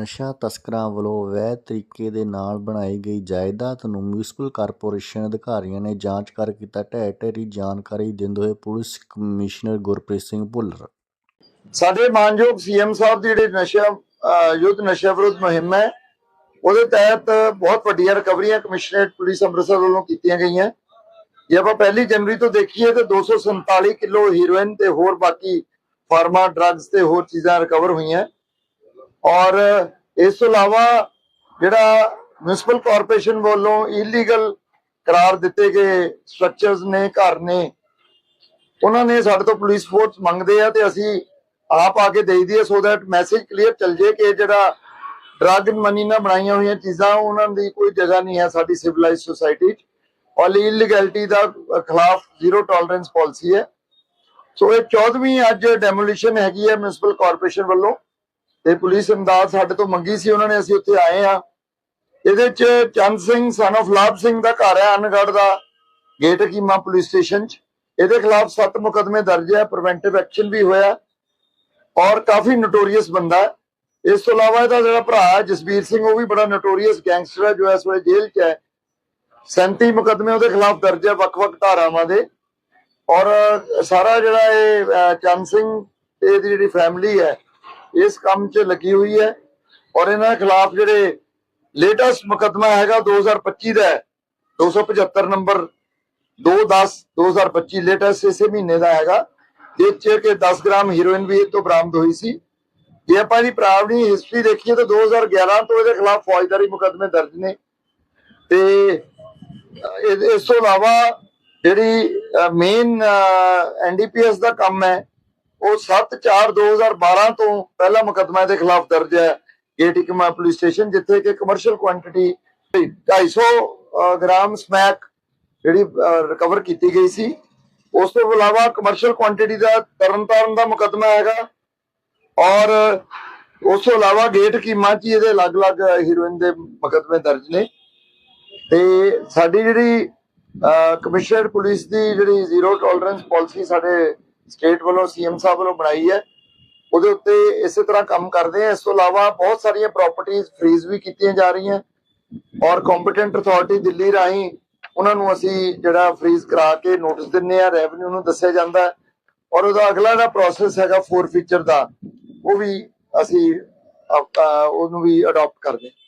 ਨਸ਼ਾ ਤਸਕਰਾਂ ਵੱਲੋਂ ਅਵੈਧ ਤਰੀਕੇ ਦੇ ਨਾਲ ਬਣਾਈ ਗਈ ਜਾਇਦਾਦ ਨੂੰ ਮਿਊਂਸਪਲ ਕਾਰਪੋਰੇਸ਼ਨ ਅਧਿਕਾਰੀਆਂ ਨੇ ਜਾਂਚ ਕਰ ਕੀਤਾ। ਢਹਿ ਢੇਰੀ ਜਾਣਕਾਰੀ ਦਿੰਦੇ ਹੋਏ ਪੁਲਿਸ ਕਮਿਸ਼ਨਰ ਗੁਰਪ੍ਰੀਤ ਸਿੰਘ ਭੁੱਲਰ। ਸਾਡੇ ਮਾਨਯੋਗ ਸੀਐਮ ਸਾਹਿਬ ਦੀ ਜਿਹੜੀ ਨਸ਼ਾ ਯੁੱਧ ਨਸ਼ਾ ਵਿਰੁੱਧ ਮੁਹਿੰਮ ਹੈ, ਉਹਦੇ ਤਹਿਤ ਬਹੁਤ ਵੱਡੀਆਂ ਰਿਕਵਰੀਆਂ ਕਮਿਸ਼ਨਰੇਟ ਪੁਲਿਸ ਅੰਮ੍ਰਿਤਸਰ ਵੱਲੋਂ ਕੀਤੀਆਂ ਗਈਆਂ। ਜੇ ਆਪਾਂ ਪਹਿਲੀ ਜਨਵਰੀ ਤੋਂ ਦੇਖੀਏ ਤੇ 247 ਕਿਲੋ ਹੀਰੋਇਨ ਤੇ ਹੋਰ ਬਾਕੀ ਫਾਰਮਾ, ਡਰੱਗਸ ਤੇ ਹੋਰ ਚੀਜ਼ਾਂ ਰਿਕਵਰ ਹੋਈਆਂ। ਔਰ ਇਸ ਤੋਂ ਇਲਾਵਾ ਜਿਹੜਾ ਮਿਊਨਿਸਪਲ ਕਾਰਪੋਰੇਸ਼ਨ ਵੱਲੋਂ ਇਲੀਗਲ ਕਰਾਰ ਦਿੱਤੇ ਗਏ ਸਟਰਕਚਰਸ ਨੇ, ਘਰ ਨੇ, ਉਹਨਾਂ ਨੇ ਸਾਡੇ ਤੋਂ ਪੁਲਿਸ ਫੋਰਸ ਮੰਗਦੇ ਆ ਤੇ ਅਸੀਂ ਆਪ ਆ ਕੇ ਦੇਈ ਦੀ ਸੋ ਦੈਟ ਮੈਸੇਜ ਕਲੀਅਰ ਚੱਲ ਜੇ ਕਿ ਜਿਹੜਾ ਡਰੱਗ ਮਨੀ ਨਾਲ ਬਣਾਈਆਂ ਹੋਈਆਂ ਚੀਜ਼ਾਂ, ਉਹਨਾਂ ਦੀ ਕੋਈ ਜਗ੍ਹਾ ਨਹੀਂ ਹੈ ਸਾਡੀ ਸਿਵਲਾਈਜ਼ਡ ਸੋਸਾਇਟੀ 'ਚ। ਔਰ ਇਲੀਗੈਲਿਟੀ ਦਾ ਖਿਲਾਫ ਜ਼ੀਰੋ ਟੋਲਰੈਂਸ ਪਾਲਿਸੀ ਹੈ। ਸੋ ਇਹ 14ਵੀਂ ਅੱਜ ਡੈਮੋਲੀਸ਼ਨ ਹੈਗੀ ਹੈ ਮਿਊਨਿਸਪਲ ਕਾਰਪੋਰੇਸ਼ਨ ਵੱਲੋਂ। ਤੇ ਪੁਲਿਸ ਇਮਦਾਦ ਸਾਡੇ ਤੋਂ ਮੰਗੀ ਸੀ, ਉਹਨਾਂ ਨੇ ਅਸੀਂ ਉੱਥੇ ਆਏ ਆ ਇਹਦੇ ਚ ਚੰਦ ਸਿੰਘ ਸਨ of ਲਾਭ ਸਿੰਘ ਦਾ ਘਰ ਹੈ ਅਨਗੜ ਦਾ, ਗੇਟ ਕੀਮਾ ਪੁਲਿਸ ਸਟੇਸ਼ਨ ਚ। ਇਹਦੇ ਖਿਲਾਫ 7 ਮੁਕਦਮੇ ਦਰਜ ਹੈ ਪ੍ਰੀਵੈਂਟਿਵ ਐਕਸ਼ਨ ਵੀ ਹੋਇਆ ਔਰ ਕਾਫੀ ਨੋਟੋਰੀਅਸ ਬੰਦਾ ਹੈ। ਇਸ ਤੋਂ ਇਲਾਵਾ ਇਹਦਾ ਜਿਹੜਾ ਭਰਾ ਜਸਬੀਰ ਸਿੰਘ, ਉਹ ਵੀ ਬੜਾ ਨੋਟੋਰੀਅਸ ਗੈਂਗਸਟਰ ਹੈ, ਜੋ ਇਸ ਵੇਲੇ ਜੇਲ੍ਹ 'ਚ ਹੈ। 37 ਮੁਕਦਮੇ ਉਹਦੇ ਖਿਲਾਫ ਦਰਜ ਹੈ, ਵੱਖ-ਵੱਖ ਧਾਰਾਵਾਂ ਦੇ। ਔਰ ਸਾਰਾ ਜਿਹੜਾ ਇਹ ਚੰਦ ਸਿੰਘ ਤੇ ਇਹਦੀ ਜਿਹੜੀ ਫੈਮਿਲੀ ਹੈ ਇਸ ਕੰਮ 'ਚ ਲੱਗੀ ਹੋਈ ਹੈ ਔਰ ਇਹਨਾਂ ਖਿਲਾਫ ਜਿਹੜੇ ਲੇਟੈਸਟ ਮੁਕਦਮਾ ਹੈਗਾ 2025 ਦਾ ਹੈ 275 ਨੰਬਰ 210 2025 ਲੇਟੈਸਟ ਇਸੇ ਮਹੀਨੇ ਦਾ ਹੈਗਾ ਜਿਸ 'ਚ ਕਿ 10 ਗ੍ਰਾਮ ਹੀਰੋਇਨ ਵੀ ਇਹ ਤੋਂ ਬਰਾਮਦ ਹੋਈ ਸੀ। ਜੇ ਆਪਾਂ ਇਹਦੀ ਪ੍ਰਾਵਣੀ ਹਿਸਟਰੀ ਦੇਖੀਏ ਤਾਂ 2011 ਤੋਂ ਇਹਦੇ ਖਿਲਾਫ ਫੌਜਦਾਰੀ ਮੁਕਦਮੇ ਦਰਜ ਨੇ। ਤੇ ਇਸ ਤੋਂ ਇਲਾਵਾ ਜਿਹੜੀ ਮੇਨ ਐਨਡੀਪੀਐਸ ਦਾ ਕੰਮ ਹੈ ਉਹ 7/4/2012 ਤੋਂ ਪਹਿਲਾ ਮੁਕਦਮਾ ਇਹਦੇ ਖਿਲਾਫ ਦਰਜ ਹੈ। ਗੇਟਿਕਮਾ ਪੁਲਿਸ ਸਟੇਸ਼ਨ, ਜਿੱਥੇ ਕਿ ਕਮਰਸ਼ੀਅਲ ਕੁਆਂਟੀਟੀ 250 ਗ੍ਰਾਮ ਸਮੈਕ ਜਿਹੜੀ ਰਿਕਵਰ ਕੀਤੀ ਗਈ ਸੀ। ਉਸ ਤੋਂ ਇਲਾਵਾ ਕਮਰਸ਼ੀਅਲ ਕੁਆਂਟੀਟੀ ਦਾ ਤਰਨਤਾਰਨ ਦਾ ਮੁਕਦਮਾ ਹੈਗਾ। ਔਰ ਉਸ ਤੋਂ ਇਲਾਵਾ ਗੇਟ ਕੀਮਾ ਚ ਇਹਦੇ ਅਲੱਗ-ਅਲੱਗ ਹੀਰੋਇਨ ਦੇ ਮੁਕਦਮੇ ਦਰਜ ਨੇ। ਤੇ ਸਾਡੀ ਜਿਹੜੀ ਕਮਿਸ਼ਨਰ ਪੁਲਿਸ ਦੀ ਜਿਹੜੀ ਜ਼ੀਰੋ ਟੋਲਰੈਂਸ ਪਾਲਿਸੀ ਸਾਡੇ ਸਟੇਟ ਵੱਲੋਂ ਸੀਐਮ ਸਾਹਿਬ ਵੱਲੋਂ ਬਣਾਈ ਹੈ। ਉਹਦੇ ਉੱਤੇ ਇਸੇ ਤਰ੍ਹਾਂ ਕੰਮ ਕਰਦੇ ਆ। ਇਸ ਤੋਂ ਇਲਾਵਾ ਬਹੁਤ ਸਾਰੀਆਂ ਪ੍ਰਾਪਰਟੀਆਂ ਫ੍ਰੀਜ਼ ਵੀ ਕੀਤੀਆਂ ਜਾ ਰਹੀਆਂ। ਔਰ ਕੰਪੀਟੈਂਟ ਅਥਾਰਟੀ ਦਿੱਲੀ ਰਾਹੀਂ ਉਹਨਾਂ ਨੂੰ ਅਸੀਂ ਜਿਹੜਾ ਫ੍ਰੀਜ਼ ਕਰਾ ਕੇ ਨੋਟਿਸ ਦਿੰਨੇ ਆ ਰੈਵਨਿਊ ਨੂੰ ਦੱਸਿਆ ਜਾਂਦਾ ਔਰ ਉਹਦਾ ਅਗਲਾ ਜਿਹੜਾ ਪ੍ਰੋਸੈਸ ਹੈਗਾ ਫੋਰ ਫੀਚਰ ਦਾ, ਉਹ ਵੀ ਅਸੀਂ ਉਹਨੂੰ ਵੀ ਅਡਾਪਟ ਕਰਦੇ ਹਾਂ।